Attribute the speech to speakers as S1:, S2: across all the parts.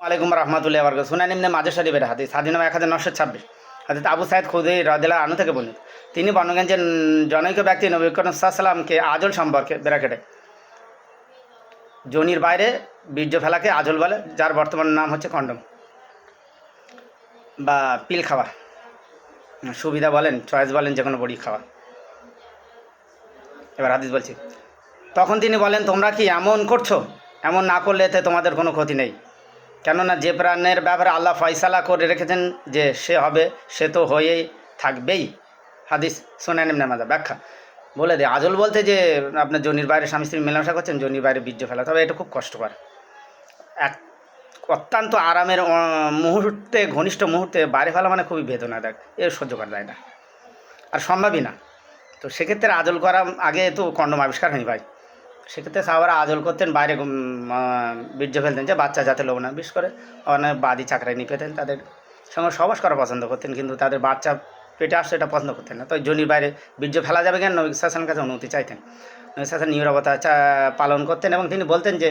S1: আলাইকুম রহমতুল্লাহ বরক শুনে নিম্নে মাঝে শরীফের হাদিস নাম এক হাজার নশো ছাব্বিশ। হাদিস আবু সাইদ খুদি রাদিল্লা আনু থেকে বলুন তিনি বর্ণগেন যে জনৈক ব্যক্তি নবী করিম সাল্লামকে আজল সম্পর্কে ব্র্যাকেটে। জনির বাইরে বীর্য ফেলাকে আজল বলে, যার বর্তমান নাম হচ্ছে কন্ডম বা পিল খাওয়া। সুবিধা বলেন, চয়েস বলেন যে কোনো বড়ি খাওয়া। এবার হাদিস বলছি। তখন তিনি বলেন, তোমরা কি এমন করছ? এমন না করলে তোমাদের কোনো ক্ষতি নেই। কেননা যে প্রাণের ব্যাপারে আল্লাহ ফয়সালা করে রেখেছেন যে সে হবে, সে তো হয়েই থাকবেই। হাদিস শোনেন এমনি আমাদের ব্যাখ্যা। বলে দে, আজল বলতে যে আপনার জনির বাইরে স্বামী স্ত্রী মেলামেশা করছেন, জনির বাইরে বীর্য ফেলা, তবে এটা খুব কষ্টকর। এক অত্যন্ত আরামের মুহূর্তে, ঘনিষ্ঠ মুহূর্তে বাইরে ফেলা মানে খুবই বেদনা, দেখ, এ সহ্য করা যায় না। আর সম্ভবই না। তো সেক্ষেত্রে আজল করা আগে তো কন্ডম আবিষ্কার হয়নি ভাই। সেক্ষেত্রে সাহাবারা আজল করতেন, বাইরে বীর্য ফেলতেন যে বাচ্চা যাতে লোক না, বিশেষ করে অনেক বাদি চাকরাই নিয়ে পেতেন তাদের সঙ্গে সবাস করা পছন্দ করতেন, কিন্তু তাদের বাচ্চা পেটে আসছে এটা পছন্দ করতেন না। তো জনির বাইরে বীর্য ফেলা যাবে কেন? নবী শাসনের কাছে অনুমতি চাইতেন। নবী সাসান নিরবতা পালন করতেন এবং তিনি বলতেন যে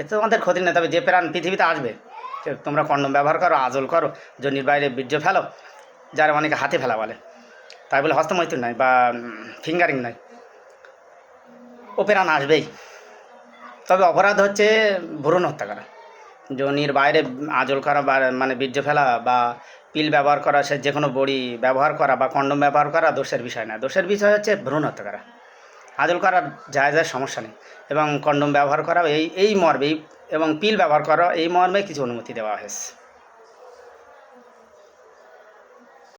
S1: এতে তোমাদের ক্ষতি নেই, তবে যে প্রাণ পৃথিবীতে আসবে তোমরা কন্ডম ব্যবহার করো, আজল করো জনির বাইরে বীর্য ফেলো, যারা অনেকে হাতে ফেলা বলে। তাই বলে হস্তমৈথুন নয় বা ফিঙ্গারিং নয় ও প্রাণ আসবেই। তবে অপরাধ হচ্ছে ভ্রূণ হত্যা করা জনির বাইরে আজল করা বা মানে বীর্য ফেলা বা পিল ব্যবহার করা, সে যে কোনো বড়ি ব্যবহার করা বা কন্ডম ব্যবহার করা দোষের বিষয় না। দোষের বিষয় হচ্ছে ভ্রূণ হত্যা করা আজল করার যায় যায় সমস্যা নেই এবং কন্ডম ব্যবহার করা এই এই মর্মে এবং পিল ব্যবহার করা এই মর্মে কিছু অনুমতি দেওয়া হয়েছে।